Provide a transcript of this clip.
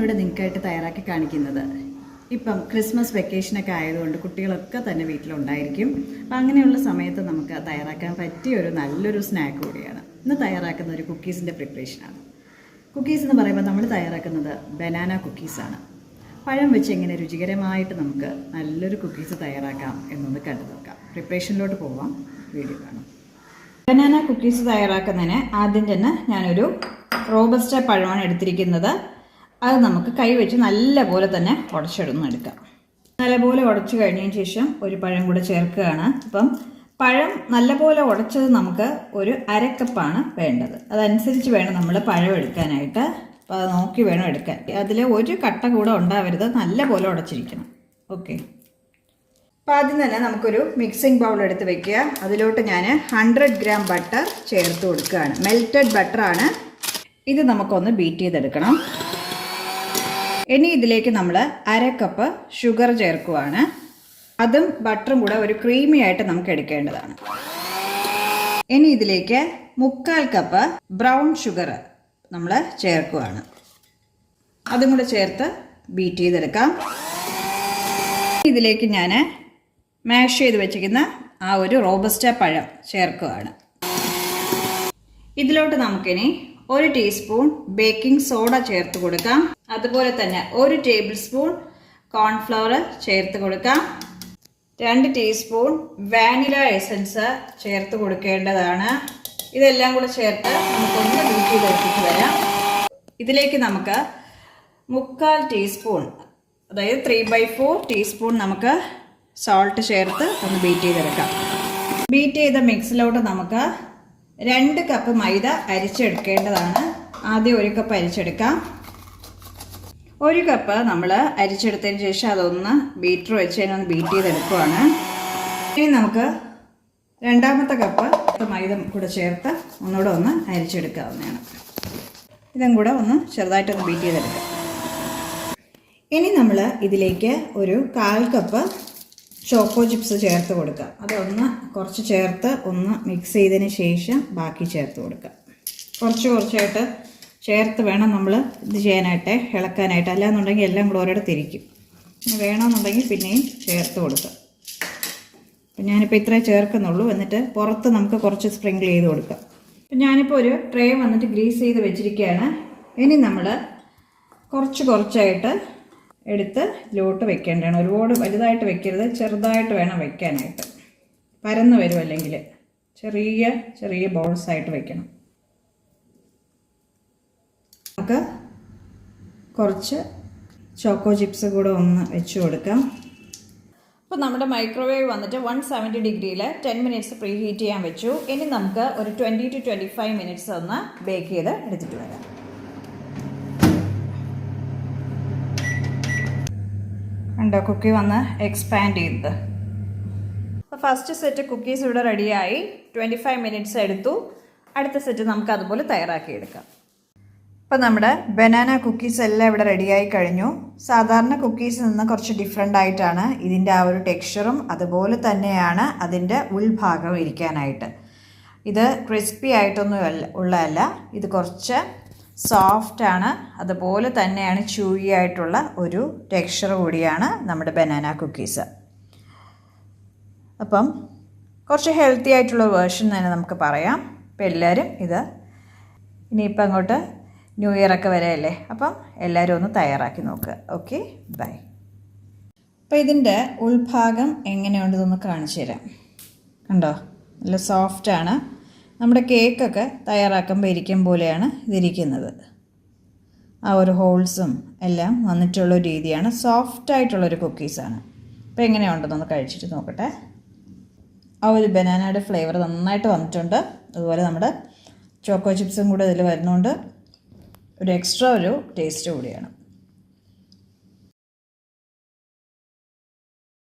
ഞാനിവിടെ നിങ്ങൾക്കായിട്ട് തയ്യാറാക്കി കാണിക്കുന്നത്. ഇപ്പം ക്രിസ്മസ് വെക്കേഷനൊക്കെ ആയതുകൊണ്ട് കുട്ടികളൊക്കെ തന്നെ വീട്ടിലുണ്ടായിരിക്കും. അപ്പം അങ്ങനെയുള്ള സമയത്ത് നമുക്ക് തയ്യാറാക്കാൻ പറ്റിയ ഒരു നല്ലൊരു സ്നാക്ക് കൂടിയാണ്. ഇന്ന് തയ്യാറാക്കുന്ന ഒരു കുക്കീസിന്റെ പ്രിപ്പറേഷനാണ് കുക്കീസ് എന്ന് പറയുമ്പോൾ നമ്മൾ തയ്യാറാക്കുന്നത് ബനാന കുക്കീസാണ് പഴം വെച്ച് എങ്ങനെ രുചികരമായിട്ട് നമുക്ക് നല്ലൊരു കുക്കീസ് തയ്യാറാക്കാം എന്നൊന്ന് കണ്ടു നോക്കാം. പ്രിപ്പറേഷനിലോട്ട് പോവാം. വീഡിയോ കാണാം. ബനാന കുക്കീസ് തയ്യാറാക്കുന്നതിന് ആദ്യം തന്നെ ഞാനൊരു റോബസ്റ്റ പഴമാണ് എടുത്തിരിക്കുന്നത്. അത് നമുക്ക് കൈ വെച്ച് നല്ലപോലെ തന്നെ ഉടച്ചെടുന്ന് എടുക്കാം. നല്ലപോലെ ഉടച്ചു കഴിഞ്ഞതിന് ശേഷം ഒരു പഴം കൂടെ ചേർക്കുകയാണ്. അപ്പം പഴം നല്ലപോലെ ഉടച്ചത് നമുക്ക് ഒരു അരക്കപ്പാണ് വേണ്ടത്. അതനുസരിച്ച് വേണം നമ്മൾ പഴം എടുക്കാനായിട്ട്. അപ്പോൾ അത് നോക്കി വേണം എടുക്കാൻ. അതിൽ ഒരു കട്ട കൂടെ ഉണ്ടാവരുത്. നല്ലപോലെ ഉടച്ചിരിക്കണം. ഓക്കെ. അപ്പോൾ ആദ്യം തന്നെ നമുക്കൊരു മിക്സിംഗ് ബൗൾ എടുത്ത് വെക്കുക. അതിലോട്ട് ഞാൻ ഹൺഡ്രഡ് ഗ്രാം ബട്ടർ ചേർത്ത് കൊടുക്കുകയാണ്. മെൽറ്റഡ് ബട്ടറാണ് ഇത് നമുക്കൊന്ന് ബീറ്റ് ചെയ്തെടുക്കണം. ഇനി ഇതിലേക്ക് നമ്മൾ അര കപ്പ് ഷുഗർ ചേർക്കുവാണ്. അതും ബട്ടറും കൂടെ ഒരു ക്രീമി ആയിട്ട് നമുക്ക് എടുക്കേണ്ടതാണ്. ഇനി ഇതിലേക്ക് മുക്കാൽ കപ്പ് ബ്രൗൺ ഷുഗർ നമ്മൾ ചേർക്കുവാണ്. അതും കൂടെ ചേർത്ത് ബീറ്റ് ചെയ്തെടുക്കാം. ഇതിലേക്ക് ഞാൻ മാഷ് ചെയ്ത് വെച്ചിരിക്കുന്ന ആ ഒരു റോബസ്റ്റ പഴം ചേർക്കുകയാണ് ഇതിലോട്ട് നമുക്കിനി ഒരു ടീസ്പൂൺ ബേക്കിംഗ് സോഡ ചേർത്ത് കൊടുക്കാം. അതുപോലെ തന്നെ ഒരു ടേബിൾ സ്പൂൺ കോൺഫ്ലവർ ചേർത്ത് കൊടുക്കാം. രണ്ട് ടീസ്പൂൺ വാനില എസൻസ് ചേർത്ത് കൊടുക്കേണ്ടതാണ്. ഇതെല്ലാം കൂടെ ചേർത്ത് നമുക്കൊന്ന് ബീറ്റ് ചെയ്തെടുത്തിട്ട് വരാം. ഇതിലേക്ക് നമുക്ക് മുക്കാൽ ടീസ്പൂൺ അതായത് ത്രീ ബൈ ഫോർ ടീസ്പൂൺ നമുക്ക് സോൾട്ട് ചേർത്ത് ഒന്ന് ബീറ്റ് ചെയ്തെടുക്കാം. ബീറ്റ് ചെയ്ത മിക്സിലോട്ട് നമുക്ക് രണ്ട് കപ്പ് മൈദ അരിച്ചെടുക്കേണ്ടതാണ്. ആദ്യം ഒരു കപ്പ് അരിച്ചെടുക്കാം. ഒരു കപ്പ് നമ്മൾ അരിച്ചെടുത്തതിന് ശേഷം അതൊന്ന് ബീറ്റർ വെച്ച് അതിനൊന്ന് ബീറ്റ് ചെയ്തെടുക്കുവാണ്. ഇനി നമുക്ക് രണ്ടാമത്തെ കപ്പ് മൈദ കൂടെ ചേർത്ത് ഒന്നുകൂടെ ഒന്ന് അരിച്ചെടുക്കാവുന്നതാണ്. ഇതും കൂടെ ഒന്ന് ചെറുതായിട്ടൊന്ന് ബീറ്റ് ചെയ്തെടുക്കാം. ഇനി നമ്മൾ ഇതിലേക്ക് ഒരു കാൽ കപ്പ് ചോക്കോ ചിപ്സ് ചേർത്ത് കൊടുക്കുക അതൊന്ന് കുറച്ച് ചേർത്ത് ഒന്ന് മിക്സ് ചെയ്തതിന് ശേഷം ബാക്കി ചേർത്ത് കൊടുക്കുക കുറച്ച് കുറച്ചായിട്ട് ചേർത്ത് വേണം നമ്മൾ ഇത് ചെയ്യാനായിട്ട് ഇളക്കാനായിട്ട്. അല്ലാന്നുണ്ടെങ്കിൽ എല്ലാം കൂടെ ഒരിടത്ത് ഇരിക്കും വേണമെന്നുണ്ടെങ്കിൽ പിന്നെയും ചേർത്ത് കൊടുക്കുക അപ്പം ഞാനിപ്പോൾ ഇത്രേ ചേർക്കുന്നുള്ളൂ. എന്നിട്ട് പുറത്ത് നമുക്ക് കുറച്ച് സ്പ്രിങ്കിൾ ചെയ്ത് കൊടുക്കാം. അപ്പം ഞാനിപ്പോൾ ഒരു ട്രേ വന്നിട്ട് ഗ്രീസ് ചെയ്ത് വെച്ചിരിക്കുകയാണ്. ഇനി നമ്മൾ കുറച്ച് കുറച്ചായിട്ട് എടുത്ത് ലോട്ട് വെക്കേണ്ടതാണ്. ഒരുപാട് വലുതായിട്ട് വെക്കരുത് ചെറുതായിട്ട് വേണം വെക്കാനായിട്ട്. പരന്ന് വരും അല്ലെങ്കിൽ ചെറിയ ചെറിയ ബോൾസ് ആയിട്ട് വെക്കണം. നമുക്ക് കുറച്ച് ചോക്കോ ചിപ്സ് കൂടെ ഒന്ന് വെച്ച് കൊടുക്കാം. അപ്പോൾ നമ്മുടെ മൈക്രോവേവ് വന്നിട്ട് വൺ സെവന്റി ഡിഗ്രിയിൽ ടെൻ മിനിറ്റ്സ് പ്രീ ഹീറ്റ് ചെയ്യാൻ വെച്ചു. ഇനി നമുക്ക് ഒരു twenty two twenty five minutes ഒന്ന് ബേക്ക് ചെയ്ത് എടുത്തിട്ട് വരാം. കണ്ടോ കുക്കി വന്ന് എക്സ്പാൻഡ് ചെയ്തത്. അപ്പോൾ ഫസ്റ്റ് സെറ്റ് കുക്കീസ് ഇവിടെ റെഡിയായി ട്വന്റി ഫൈവ് മിനിറ്റ്സ് എടുത്തു. അടുത്ത സെറ്റ് നമുക്ക് അതുപോലെ തയ്യാറാക്കി എടുക്കാം. അപ്പോൾ നമ്മുടെ ബനാന കുക്കീസ് എല്ലാം ഇവിടെ റെഡിയായി കഴിഞ്ഞു. സാധാരണ കുക്കീസിൽ നിന്ന് കുറച്ച് ഡിഫറെന്റ് ആയിട്ടാണ് ഇതിന്റെ ആ ഒരു ടെക്സ്ചറും അതുപോലെ തന്നെയാണ് അതിന്റെ ഉൾഭാഗം ഇരിക്കാനായിട്ട്. ഇത് ക്രിസ്പി ആയിട്ടൊന്നും അല്ല ഉള്ളതല്ല. ഇത് കുറച്ച് സോഫ്റ്റ് ആണ്. അതുപോലെ തന്നെയാണ് ചൂയി ആയിട്ടുള്ള ഒരു ടെക്സ്ചർ കൂടിയാണ് നമ്മുടെ ബനാന കുക്കീസ് അപ്പം കുറച്ച് ഹെൽത്തി ആയിട്ടുള്ള വേർഷൻ തന്നെ നമുക്ക് പറയാം. അപ്പം എല്ലാവരും ഇത് ഇനിയിപ്പം അങ്ങോട്ട് ന്യൂ ഇയർ ഒക്കെ വരെയല്ലേ? അപ്പം എല്ലാവരും ഒന്ന് തയ്യാറാക്കി നോക്കുക ഓക്കെ ബൈ അപ്പോൾ ഇതിന്റെ ഉൾഭാഗം എങ്ങനെയുണ്ടെന്നൊന്ന് കാണിച്ചു തരാം. കണ്ടോ? നല്ല സോഫ്റ്റാണ് നമ്മുടെ കേക്കൊക്കെ തയ്യാറാക്കുമ്പോൾ ഇരിക്കും പോലെയാണ് ഇതിരിക്കുന്നത്. ആ ഒരു ഹോൾസും എല്ലാം വന്നിട്ടുള്ള രീതിയാണ്. സോഫ്റ്റായിട്ടുള്ളൊരു കുക്കീസാണ് അപ്പോൾ എങ്ങനെയുണ്ടെന്നൊന്ന് കഴിച്ചിട്ട് നോക്കട്ടെ. ആ ഒരു ബനാനയുടെ ഫ്ലേവർ നന്നായിട്ട് വന്നിട്ടുണ്ട്. അതുപോലെ നമ്മുടെ ചോക്കോ ചിപ്സും കൂടെ ഇതിൽ വരുന്നുണ്ട്. ഒരു എക്സ്ട്രാ ഒരു ടേസ്റ്റ് കൂടിയാണ്.